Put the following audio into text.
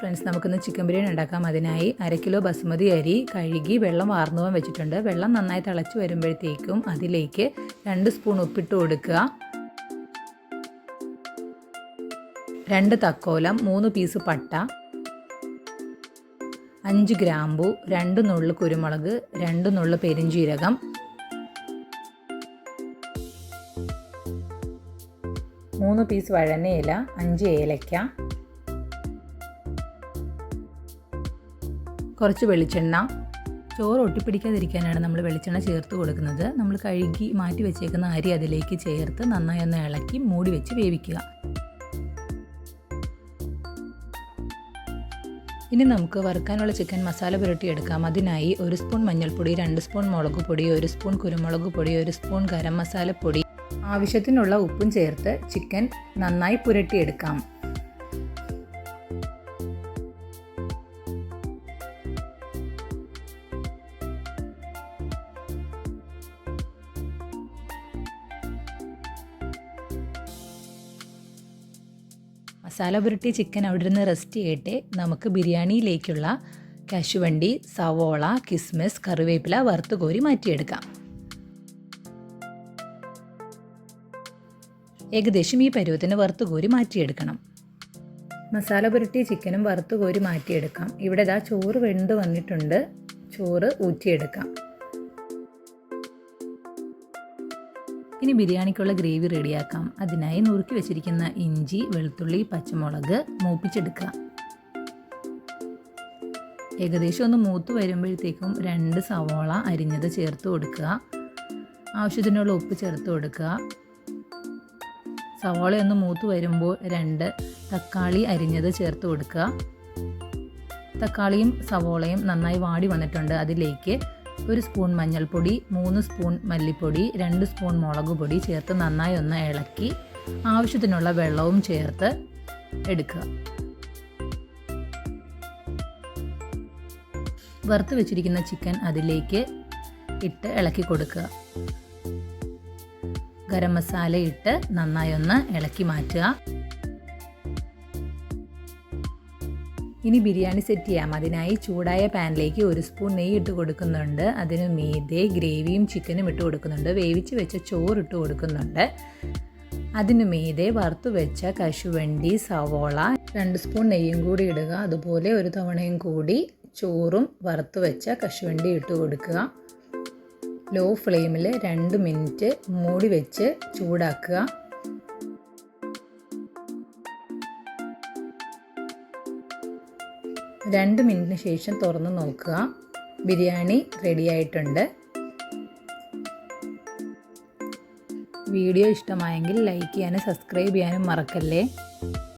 Friends നമുക്കിന്ന് chicken biryani ഉണ്ടാക്കാം. അതിനായി അര കിലോ ബസുമതി അരി കഴുകി വെള്ളം വാർന്നു പോകാൻ വെച്ചിട്ടുണ്ട്. വെള്ളം നന്നായി തിളച്ച് വരുമ്പോഴത്തേക്കും അതിലേക്ക് രണ്ട് സ്പൂൺ ഉപ്പിട്ട് കൊടുക്കുക. രണ്ട് തക്കോലം മൂന്ന് പീസ് പട്ട അഞ്ച് ഗ്രാമ്പു രണ്ട് നുള്ളു കുരുമുളക് രണ്ട് നുള്ളു പെരിഞ്ചീരകം മൂന്ന് പീസ് വഴനയില അഞ്ച് ഏലക്ക കുറച്ച് വെളിച്ചെണ്ണ. ചോറ് ഒട്ടിപ്പിടിക്കാതിരിക്കാനാണ് നമ്മൾ വെളിച്ചെണ്ണ ചേർത്ത് കൊടുക്കുന്നത്. നമ്മൾ കഴുകി മാറ്റി വെച്ചേക്കുന്ന അരി അതിലേക്ക് ചേർത്ത് നന്നായി ഒന്ന് ഇളക്കി മൂടി വെച്ച് വേവിക്കുക. ഇനി നമുക്ക് വറുക്കാനുള്ള ചിക്കൻ മസാല പുരട്ടി എടുക്കാം അതിനായി ഒരു സ്പൂൺ മഞ്ഞൾപ്പൊടി രണ്ട് സ്പൂൺ മുളക് പൊടി ഒരു സ്പൂൺ കുരുമുളക് പൊടി ഒരു സ്പൂൺ ഗരം മസാലപ്പൊടി ആവശ്യത്തിനുള്ള ഉപ്പും ചേർത്ത് ചിക്കൻ നന്നായി പുരട്ടിയെടുക്കാം. മസാല പുരട്ടിയ ചിക്കൻ അവിടെ നിന്ന് റെസ്റ്റ് ചെയ്യട്ടെ നമുക്ക് ബിരിയാണിയിലേക്കുള്ള കശുവണ്ടി സവോള കിസ്മിസ് കറിവേപ്പില വറുത്ത് കോരി മാറ്റിയെടുക്കാം. ഏകദേശം ഈ പരുവത്തിന് വറുത്ത് കോരി മാറ്റിയെടുക്കണം. മസാല പുരട്ടിയ ചിക്കനും വറുത്ത് കോരി മാറ്റിയെടുക്കാം. ഇവിടെ ഇതാ ചോറ് വെന്ത് വന്നിട്ടുണ്ട്. ചോറ് ഊറ്റിയെടുക്കാം. ഇനി ബിരിയാണിക്കുള്ള ഗ്രേവി റെഡിയാക്കാം. അതിനായി നുറുക്കി വെച്ചിരിക്കുന്ന ഇഞ്ചി വെളുത്തുള്ളി പച്ചമുളക് മൂപ്പിച്ചെടുക്കുക. ഏകദേശം ഒന്ന് മൂത്ത് വരുമ്പോഴത്തേക്കും രണ്ട് സവോള അരിഞ്ഞത് ചേർത്ത് കൊടുക്കുക. ആവശ്യത്തിനുള്ള ഉപ്പ് ചേർത്ത് കൊടുക്കുക. സവോള ഒന്ന് മൂത്ത് വരുമ്പോൾ രണ്ട് തക്കാളി അരിഞ്ഞത് ചേർത്ത് കൊടുക്കുക. തക്കാളിയും സവോളയും നന്നായി വാടി വന്നിട്ടുണ്ട് അതിലേക്ക് ഒരു സ്പൂൺ മഞ്ഞൾപ്പൊടി മൂന്ന് സ്പൂൺ മല്ലിപ്പൊടി രണ്ട് സ്പൂൺ മുളക് പൊടി ചേർത്ത് നന്നായി ഒന്ന് ഇളക്കി ആവശ്യത്തിനുള്ള വെള്ളവും ചേർത്ത് എടുക്കുക. വറുത്ത് വെച്ചിരിക്കുന്ന ചിക്കൻ അതിലേക്ക് ഇട്ട് ഇളക്കി കൊടുക്കുക. ഗരം മസാല ഇട്ട് നന്നായി ഒന്ന് ഇളക്കി മാറ്റുക. ഇനി ബിരിയാണി സെറ്റ് ചെയ്യാം. അതിനായി ചൂടായ പാനിലേക്ക് ഒരു സ്പൂൺ നെയ്യ് ഇട്ട് കൊടുക്കുന്നുണ്ട്. അതിന് മീതെ ഗ്രേവിയും ചിക്കനും ഇട്ട് കൊടുക്കുന്നുണ്ട്. വേവിച്ച് വെച്ച ചോറ് ഇട്ട് കൊടുക്കുന്നുണ്ട്. അതിന് മീതെ വറുത്തു വെച്ച കശുവണ്ടി സവോള രണ്ട് സ്പൂൺ നെയ്യും കൂടി ഇടുക. അതുപോലെ ഒരു തവണയും കൂടി ചോറും വറുത്ത് വെച്ച കശുവണ്ടി ഇട്ട് കൊടുക്കുക. ലോ ഫ്ലെയിമിൽ രണ്ട് മിനിറ്റ് മൂടി വെച്ച് ചൂടാക്കുക. രണ്ട് മിനിറ്റിന് ശേഷം തുറന്ന് നോക്കുക. ബിരിയാണി റെഡി ആയിട്ടുണ്ട്. വീഡിയോ ഇഷ്ടമായെങ്കിൽ ലൈക്ക് ചെയ്യാനും സബ്സ്ക്രൈബ് ചെയ്യാനും മറക്കല്ലേ?